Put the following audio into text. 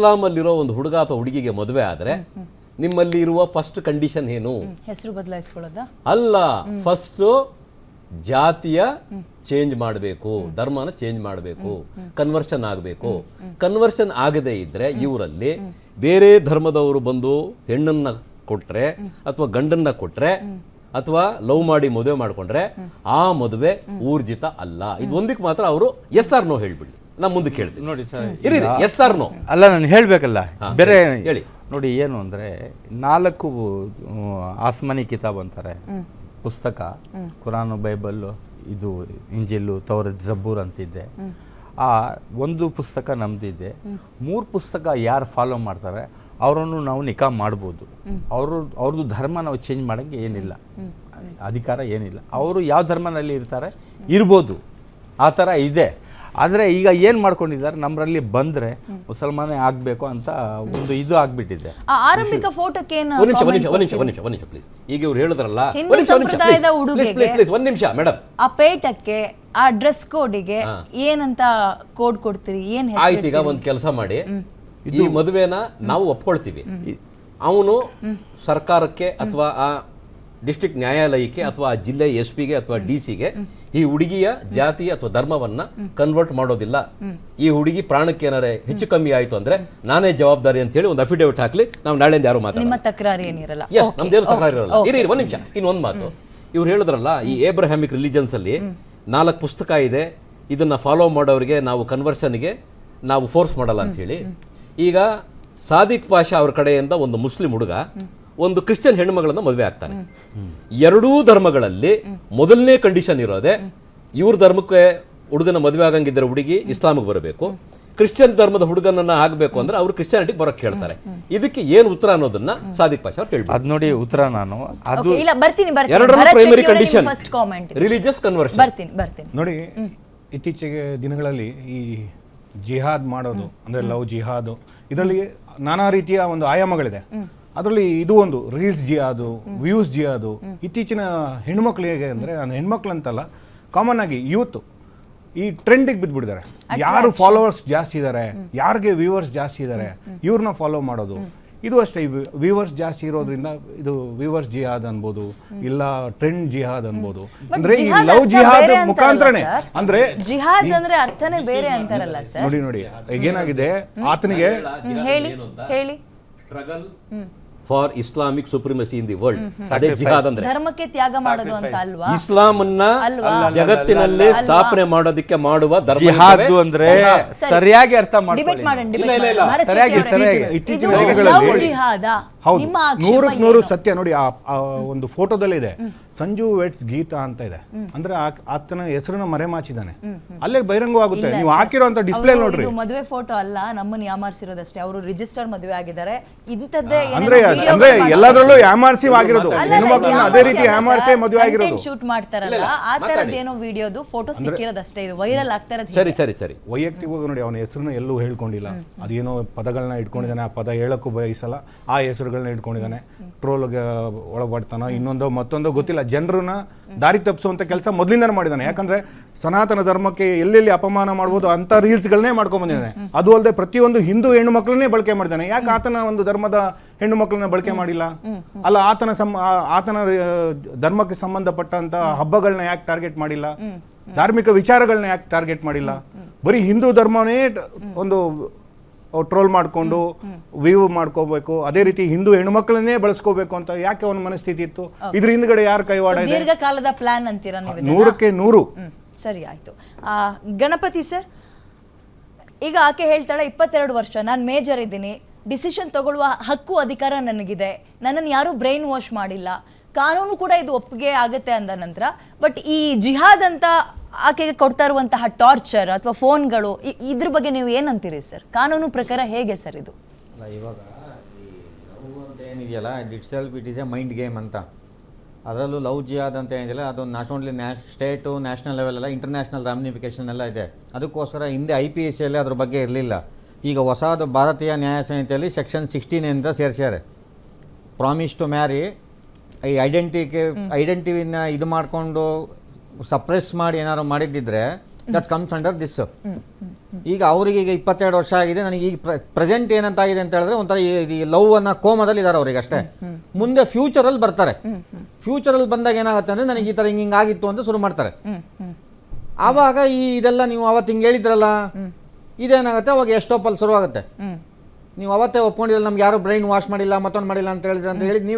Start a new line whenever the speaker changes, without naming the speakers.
ಇಸ್ಲಾಮಲ್ಲಿರೋ ಒಂದು ಹುಡುಗ ಅಥವಾ ಹುಡುಗಿಗೆ ಮದುವೆ ಆದ್ರೆ ನಿಮ್ಮಲ್ಲಿ ಇರುವ ಫಸ್ಟ್ ಕಂಡೀಷನ್ ಏನು?
ಹೆಸರು ಬದಲಾಯಿಸ್ಕೊಳ್ಳೋದ?
ಅಲ್ಲ ಫಸ್ಟ್ ಜಾತಿಯ ಚೇಂಜ್ ಮಾಡಬೇಕು ಧರ್ಮನ ಚೇಂಜ್ ಮಾಡಬೇಕು ಕನ್ವರ್ಷನ್ ಆಗಬೇಕು. ಕನ್ವರ್ಷನ್ ಆಗದೇ ಇದ್ರೆ ಇವರಲ್ಲಿ ಬೇರೆ ಧರ್ಮದವರು ಬಂದು ಹೆಣ್ಣನ್ನ ಕೊಟ್ರೆ ಅಥವಾ ಗಂಡನ್ನ ಕೊಟ್ರೆ ಅಥವಾ ಲವ್ ಮಾಡಿ ಮದುವೆ ಮಾಡ್ಕೊಂಡ್ರೆ ಆ ಮದುವೆ ಊರ್ಜಿತ ಅಲ್ಲ. ಇದು ಒಂದಕ್ಕೆ ಮಾತ್ರ ಅವರು ಎಸ್ ಆರ್ ನೋ ಹೇಳ್ಬಿಡಿ ನಾ ಮುಂದೆ ಹೇಳ್ತೀನಿ
ನೋಡಿ ಸರ್
ಇರಿ ಎಸ್ ಆರ್ ನೋ
ಅಲ್ಲ ನಾನು ಹೇಳಬೇಕಲ್ಲ. ಬೇರೆ
ಹೇಳಿ.
ನೋಡಿ ಏನು ಅಂದರೆ ನಾಲ್ಕು ಆಸ್ಮಾನಿ ಕಿತಾಬ್ ಅಂತಾರೆ. ಪುಸ್ತಕ ಕುರಾನು ಬೈಬಲ್ಲು ಇದು ಇಂಜಿಲ್ಲು ತವರ ಜಬ್ಬೂರ್ ಅಂತಿದ್ದೆ ಆ ಒಂದು ಪುಸ್ತಕ ನಮ್ದಿದೆ. ಮೂರು ಪುಸ್ತಕ ಯಾರು ಫಾಲೋ ಮಾಡ್ತಾರೆ ಅವರನ್ನು ನಾವು ನಿಕಾ ಮಾಡ್ಬೋದು. ಅವರು ಅವ್ರದ್ದು ಧರ್ಮ ನಾವು ಚೇಂಜ್ ಮಾಡೋಂಗೆ ಏನಿಲ್ಲ. ಅಧಿಕಾರ ಏನಿಲ್ಲ. ಅವರು ಯಾವ ಧರ್ಮನಲ್ಲಿ ಇರ್ತಾರೆ ಇರ್ಬೋದು. ಆ ಥರ ಇದೆ. ಆದರೆ ಈಗ ಏನು ಮಾಡ್ಕೊಂಡಿದ್ದಾರೆ? ನಮ್ಮರಲ್ಲಿ ಬಂದರೆ ಮುಸಲ್ಮಾನೇ ಆಗಬೇಕು ಅಂತ ಒಂದು ಇದು ಆಗ್ಬಿಟ್ಟಿದೆ.
ಆ ಆರಂಭಿಕ ಫೋಟೋಕ್ಕೆ ಏನು
ಒಂದ್ ನಿಮಿಷ ಒಂದು ನಿಮಿಷ ಒಂದು ನಿಮಿಷ ಒಂದು ನಿಮಿಷ ಒಂದ್ ನಿಮಿಷ ಪ್ಲೀಸ್ ಈಗ ಇವ್ರು ಹೇಳಿದ್ರಲ್ಲ
ಹಿಂದೂ
ಒಂದ್
ಸಂಪ್ರದಾಯದ
ಒಂದ್ ನಿಮಿಷ ಮೇಡಮ್
ಆ ಪೇಟಕ್ಕೆ ಆ ಡ್ರೆಸ್ ಕೋಡಿಗೆ ಏನಂತ ಕೋಡ್ ಕೊಡ್ತೀರಿ? ಏನ್ ಹೆಸರು
ಆಯ್ತು ಈಗ ಒಂದ್ ಕೆಲಸ ಮಾಡಿ. ಇದು ಮದುವೆನ ನಾವು ಒಪ್ಕೊಳ್ತೀವಿ. ಅವನು ಸರ್ಕಾರಕ್ಕೆ ಅಥವಾ ಆ ಡಿಸ್ಟ್ರಿಕ್ಟ್ ನ್ಯಾಯಾಲಯಕ್ಕೆ ಅಥವಾ ಆ ಜಿಲ್ಲೆ ಎಸ್ ಪಿಗೆ ಅಥವಾ ಡಿ ಸಿಗೆ ಈ ಹುಡುಗಿಯ ಜಾತಿ ಅಥವಾ ಧರ್ಮವನ್ನ ಕನ್ವರ್ಟ್ ಮಾಡೋದಿಲ್ಲ. ಈ ಹುಡುಗಿ ಪ್ರಾಣಕ್ಕೆ ಏನಾರೆ ಹೆಚ್ಚು ಕಮ್ಮಿ ಆಯ್ತು ಅಂದ್ರೆ ನಾನೇ ಜವಾಬ್ದಾರಿ ಅಂತ ಹೇಳಿ ಒಂದು ಅಫಿಡೇವಿಟ್ ಹಾಕ್ಲಿ ನಾವು ನಾಳೆ ಯಾರು ಮಾತಾಡ
ನಿಮ್ಮ ತಕರಾರು ಏನಿರಲ್ಲ.
ಎಸ್
Okay,
ನಮ್ದೇನು ತಕರಾರು ಇರಲ್ಲ. ಇರಿ ಇರಿ, ಒಂದ್ ನಿಮಿಷ. ಇನ್ನೊಂದು ಮಾತು. ಇವ್ರು ಹೇಳಿದ್ರಲ್ಲ ಈ ಏಬ್ರಹಾಮಿಕ್ ರಿಲಿಜನ್ಸ್ ಅಲ್ಲಿ ನಾಲ್ಕು ಪುಸ್ತಕ ಇದೆ. ಇದನ್ನ ಫಾಲೋ ಮಾಡೋರಿಗೆ ನಾವು ಕನ್ವರ್ಷನ್ಗೆ ನಾವು ಫೋರ್ಸ್ ಮಾಡಲ್ಲ ಅಂತ ಹೇಳಿ. ಈಗ ಸಾದಿಕ್ ಪಾಷಾ ಅವ್ರ ಕಡೆಯಿಂದ ಒಂದು ಮುಸ್ಲಿಂ ಹುಡುಗ ಒಂದು ಕ್ರಿಶ್ಚಿಯನ್ ಹೆಣ್ಣುಮಗಳನ್ನ ಮದುವೆ ಆಗ್ತಾನೆ. ಎರಡೂ ಧರ್ಮಗಳಲ್ಲಿ ಮೊದಲನೇ ಕಂಡೀಷನ್ ಇರೋದೆ ಇವ್ರ ಧರ್ಮಕ್ಕೆ ಹುಡುಗನ ಮದುವೆ ಆಗಂಗಿದ್ರೆ ಹುಡುಗಿ ಇಸ್ಲಾಮಿಗೆ ಬರಬೇಕು. ಕ್ರಿಶ್ಚಿಯನ್ ಧರ್ಮದ ಹುಡುಗನನ್ನ ಆಗಬೇಕು ಅಂದ್ರೆ ಅವ್ರು ಕ್ರಿಶ್ಚಿಯಾನಿಟಿಗೆ ಬರೋಕ್ ಹೇಳ್ತಾರೆ. ಇದಕ್ಕೆ ಏನು ಉತ್ತರ ಅನ್ನೋದನ್ನ ಸಾದಿಕ್ ಪಾಷಾ ಅವ್ರು ಹೇಳ್ಬೋದು.
ಅದು ನೋಡಿ ಉತ್ತರ ನಾನು. ಅದು
ಇಲ್ಲ ಬರ್ತೀನಿ ಬರ್ತೀನಿ. ಭರತ್ ಶೆಟ್ಟಿ ಅವರೇ ನಿಮ್ಮ
ರಿಲಿಜಿಯಸ್ ಕನ್ವರ್ಷನ್
ಬರ್ತೀನಿ ಬರ್ತೀನಿ.
ನೋಡಿ ಇತ್ತೀಚೆಗೆ ದಿನಗಳಲ್ಲಿ ಈ ಜಿಹಾದ್ ಮಾಡೋದು ಅಂದ್ರೆ ಲವ್ ಜಿಹಾದ್ ಇದರಲ್ಲಿ ನಾನಾ ರೀತಿಯ ಒಂದು ಆಯಾಮಗಳಿದೆ. ಅದರಲ್ಲಿ ಇದು ಒಂದು ರೀಲ್ಸ್ ಜಿಹಾದು ವ್ಯೂಸ್ ಅದು ಇತ್ತೀಚಿನ ಹೆಣ್ಮಕ್ಳು ಹೇಗೆ ಅಂದರೆ ನಾನು ಹೆಣ್ಮಕ್ಳು ಅಂತಲ್ಲ ಕಾಮನ್ ಆಗಿ ಯೂತ್ ಈ ಟ್ರೆಂಡಿಗೆ ಬಿದ್ದುಬಿಡಿದ್ದಾರೆ ಯಾರು ಫಾಲೋವರ್ಸ್ ಜಾಸ್ತಿ ಇದ್ದಾರೆ ಯಾರಿಗೆ ವ್ಯೂವರ್ಸ್ ಜಾಸ್ತಿ ಇದ್ದಾರೆ ಇವ್ರನ್ನ ಫಾಲೋ ಮಾಡೋದು. ಇದು ಅಷ್ಟೇ ವ್ಯೂವರ್ಸ್ ಜಾಸ್ತಿ ಇರೋದ್ರಿಂದ ಇದು ವ್ಯೂವರ್ಸ್ ಜಿಹಾದ್ ಅನ್ಬೋದು ಇಲ್ಲ ಟ್ರೆಂಡ್ ಜಿಹಾದ್ ಅನ್ಬೋದು. ಅಂದ್ರೆ ಈ ಲವ್ ಜಿಹಾದ್ ಮುಖಾಂತರನೇ ಅಂದ್ರೆ
ಜಿಹಾದ್ ಅಂದ್ರೆ ಅರ್ಥನೇ ಬೇರೆ ಅಂತಾರಲ್ಲ ಸರ್.
ನೋಡಿ ನೋಡಿ ಈಗೇನಾಗಿದೆ ಆತನಿಗೆ
ಹೇಳಿ ಹೇಳಿ.
Struggle for Islamic supremacy in the world ಅದೇ ಜಿಹಾದ್ ಅಂದ್ರೆ.
ಧರ್ಮಕ್ಕೆ ತ್ಯಾಗ ಮಾಡೋದು ಅಂತ ಅಲ್ವಾ?
ಇಸ್ಲಾಂ ಅನ್ನ? ಜಗತ್ತಿನಲ್ಲಿ ಸ್ಥಾಪನೆ ಮಾಡೋದಕ್ಕೆ ಮಾಡುವ ಧರ್ಮ
ಜಿಹಾದ್ ಅಂದ್ರೆ ಸರಿಯಾಗಿ ಅರ್ಥ
ಡಿಬೇಟ್
ಮಾಡ್ಕೊಳ್ಳಿ
ಮಾಡೋಣ
ಸರಿಯಾಗಿ, ಸರಿಯಾಗಿ.
ಹೌದು. ನೂರಕ್ಕೆ ನೂರು ಸತ್ಯ ನೋಡಿ ಆ ಒಂದು ಫೋಟೋದಲ್ಲಿದೆ ಸಂಜು ವೆಟ್ಸ್ ಗೀತಾ ಅಂತ ಇದೆ. ಅಂದ್ರೆ ಆ- ಆತನ ಹೆಸರನ್ನ ಮರೆಮಾಚಿದಾನೆ ಅಲ್ಲೇ ಬಹಿರಂಗವಾಗುತ್ತೆ. ನೀವು
ಹಾಕಿರೋ
ಹಾಕಿರೋಂಥ ಡಿಸ್ಪ್ಲೇ ನೋಡ್ರಿ.
ಇದು ಮದುವೆ ಫೋಟೋ ಅಲ್ಲ ನಮ್ಮನ್ನ ಯಾಮಾರಿಸಿರೋದಷ್ಟೇ. ಅವರು ರಿಜಿಸ್ಟರ್ ಮದುವೆ ಆಗಿದ್ದಾರೆ. ಇಂಥದ್ದೇ
ಅಂದ್ರೆ ಎಲ್ಲದರಲ್ಲೂ ಸಿ ಆಗಿರೋದು. ಹೆಣ್ಮಕ್ಳನ್ನ ಅದೇ ರೀತಿ ಯಾಮಾರ್ಸೆ ಮದುವೆ ಆಗಿರೋದು.
ಶೂಟ್ ಮಾಡ್ತಾರಲ್ಲ ಆ
ತರದ
ಏನೋ ವಿಡಿಯೋದು ಫೋಟೋ ಸಿಕ್ಕಿರೋದಷ್ಟೇ ಇದು. ವೈರಲ್ ಆಗ್ತಾರೆ
ಸರಿ ಸರಿ ಸರಿ.
ವೈಯಕ್ತಿಕವಾಗಿ ನೋಡಿ ಅವನ ಹೆಸರನ್ನ ಎಲ್ಲೂ ಹೇಳ್ಕೊಂಡಿಲ್ಲ. ಅದೇನೋ ಪದಗಳನ್ನ ಇಟ್ಕೊಂಡಿದ್ದಾನೆ ಆ ಪದ ಹೇಳಕ್ಕೂ ಬಯಸಲ್ಲ. ಆ ಹೆಸರುಗಳನ್ನ ಇಟ್ಕೊಂಡಿದ್ದಾನೆ. ಟ್ರೋಲ್ಗೆ ಒಳಪಡ್ತಾನೋ ಇನ್ನೊಂದೋ ಮತ್ತೊಂದೋ ಗೊತ್ತಿಲ್ಲ. ಜನರನ್ನ ದಾರಿ ತಪ್ಪಿಸುವಂತ ಕೆಲಸ ಮೊದಲಿಂದನೇ ಮಾಡಿದ್ದಾನೆ. ಯಾಕಂದ್ರೆ ಸನಾತನ ಧರ್ಮಕ್ಕೆ ಎಲ್ಲೆಲ್ಲಿ ಅಪಮಾನ ಮಾಡ್ಬೋದು ಅಂತ ರೀಲ್ಸ್ಗಳನ್ನೇ ಮಾಡ್ಕೊಂಡ್ ಬಂದಿದ್ದಾನೆ. ಅದು ಅಲ್ಲದೆ ಪ್ರತಿಯೊಂದು ಹಿಂದೂ ಹೆಣ್ಣು ಮಕ್ಕಳನ್ನೇ ಬಳಕೆ ಮಾಡಿದ್ದಾನೆ. ಯಾಕೆ ಆತನ ಒಂದು ಧರ್ಮದ ಹೆಣ್ಣು ಮಕ್ಕಳನ್ನ ಬಳಕೆ ಮಾಡಿಲ್ಲ? ಅಲ್ಲ ಆತನ ಸಂ ಆತನ ಧರ್ಮಕ್ಕೆ ಸಂಬಂಧಪಟ್ಟಂತ ಹಬ್ಬಗಳನ್ನ ಯಾಕೆ ಟಾರ್ಗೆಟ್ ಮಾಡಿಲ್ಲ? ಧಾರ್ಮಿಕ ವಿಚಾರಗಳನ್ನ ಯಾಕೆ ಟಾರ್ಗೆಟ್ ಮಾಡಿಲ್ಲ? ಬರೀ ಹಿಂದೂ ಧರ್ಮನೇ ಒಂದು ಟ್ರೋಲ್ ಮಾಡಿಕೊಂಡು ವ್ಯೂ ಮಾಡ್ಕೋಬೇಕು. ಅದೇ ರೀತಿ ಹಿಂದೂ ಹೆಣ್ಮಕ್ಳನ್ನೇ ಬಳಸ್ಕೋಬೇಕು ಅಂತ ಯಾಕೆ ಅವನ ಮನಸ್ಥಿತಿ ಇತ್ತು? ಇದ್ರ ಹಿಂದ್ಗಡೆ ಯಾರು ಕೈವಾಡ
ದೀರ್ಘಕಾಲದ ಪ್ಲಾನ್ ಅಂತೀರಾ?
ನೂರಕ್ಕೆ ನೂರು.
ಸರಿ ಆಯ್ತು. ಆ, ಗಣಪತಿ ಸರ್ ಈಗ ಆಕೆ ಹೇಳ್ತಾಳೆ ಇಪ್ಪತ್ತೆರಡು ವರ್ಷ. ನಾನು ಮೇಜರ್ ಇದ್ದೀನಿ. ಡಿಸಿಷನ್ ತಗೊಳ್ಳುವ ಹಕ್ಕು ಅಧಿಕಾರ ನನಗಿದೆ. ನನ್ನನ್ನು ಯಾರೂ ಬ್ರೈನ್ ವಾಶ್ ಮಾಡಿಲ್ಲ. ಕಾನೂನು ಕೂಡ ಇದು ಒಪ್ಪಿಗೆ ಆಗುತ್ತೆ ಅಂದ ನಂತರ, ಬಟ್ ಈ ಜಿಹಾದ್ ಅಂತ ಆಕೆಗೆ ಕೊಡ್ತಾ ಇರುವಂತಹ ಟಾರ್ಚರ್ ಅಥವಾ ಫೋನ್ಗಳು ಇದ್ರ ಬಗ್ಗೆ ನೀವು ಏನಂತೀರಿ ಸರ್? ಕಾನೂನು ಪ್ರಕಾರ ಹೇಗೆ ಸರ್ ಇದು?
ಇವಾಗ ಈ ಲವ್ ಅಂತ ಏನಿದೆಯಲ್ಲ itself it is a mind game ಅಂತ. ಅದರಲ್ಲೂ ಲವ್ ಜಿಹಾದ್ ಅಂತ ಏನಿದೆಯಲ್ಲ, ಅದು ನಾಟ್ ಓನ್ಲಿ ನ್ಯಾ, ಸ್ಟೇಟು, ನ್ಯಾಷನಲ್ ಲೆವೆಲ್ ಎಲ್ಲ ಇಂಟರ್ನ್ಯಾಷನಲ್ ರಾಮಿನಿಫಿಕೇಷನ್ ಎಲ್ಲ ಇದೆ. ಅದಕ್ಕೋಸ್ಕರ ಹಿಂದೆ ಐ ಪಿ ಎಸ್ ಸಿಯಲ್ಲಿ ಅದ್ರ ಬಗ್ಗೆ ಇರಲಿಲ್ಲ. ಈಗ ಹೊಸದು ಭಾರತೀಯ ನ್ಯಾಯ ಸಂಹಿತೆಯಲ್ಲಿ ಸೆಕ್ಷನ್ ಸಿಕ್ಸ್ಟೀನ್ ಅಂತ ಸೇರಿಸ್ಯಾರೆ. ಪ್ರಾಮಿಸ್ ಟು ಮ್ಯಾರಿ ಈ ಐಡೆಂಟಿಕೆ ಐಡೆಂಟಿವಿನ ಇದು ಮಾಡಿಕೊಂಡು ಸಪ್ರೆಸ್ ಮಾಡಿ ಏನಾದ್ರು ಮಾಡಿದ್ದಿದ್ರೆ ದಟ್ ಕಮ್ಸ್ ಅಂಡರ್ ದಿಸ್ ಈಗ ಅವ್ರಿಗೆ ಈಗ ಇಪ್ಪತ್ತೆರಡು ವರ್ಷ ಆಗಿದೆ ನನಗೆ ಈಗ ಪ್ರೆಸೆಂಟ್ ಏನಂತ ಆಗಿದೆ ಅಂತ ಹೇಳಿದ್ರೆ ಒಂಥರ ಈ ಲವ್ ಅನ್ನ ಕೋಮದಲ್ಲಿ ಇದ್ದಾರೆ ಅವ್ರಿಗೆ ಅಷ್ಟೇ. ಮುಂದೆ ಫ್ಯೂಚರಲ್ಲಿ ಬರ್ತಾರೆ. ಫ್ಯೂಚರಲ್ಲಿ ಬಂದಾಗ ಏನಾಗುತ್ತೆ ಅಂದ್ರೆ ನನಗೆ ಈ ಥರ ಹಿಂಗೆ ಹಿಂಗಾಗಿತ್ತು ಅಂತ ಶುರು ಮಾಡ್ತಾರೆ. ಆವಾಗ ಈ ಇದೆಲ್ಲ ನೀವು ಅವತ್ತು ಹಿಂಗೆ ಹೇಳಿದ್ರಲ್ಲ ಇದೇನಾಗುತ್ತೆ? ಅವಾಗ ಎಷ್ಟೋಪಲ್ಲಿ ಶುರುವಾಗುತ್ತೆ? ನೀವು ಅವತ್ತೇ ಒಪ್ಕೊಂಡಿಲ್ಲ ನಮ್ಗೆ ಯಾರು ಬ್ರೈನ್ ವಾಶ್ ಮಾಡಿಲ್ಲ ಮತ್ತೊಂದು ಮಾಡಿಲ್ಲ ಅಂತ ಹೇಳಿದ್ರೆ ಅಂತ ಹೇಳಿ ನೀವು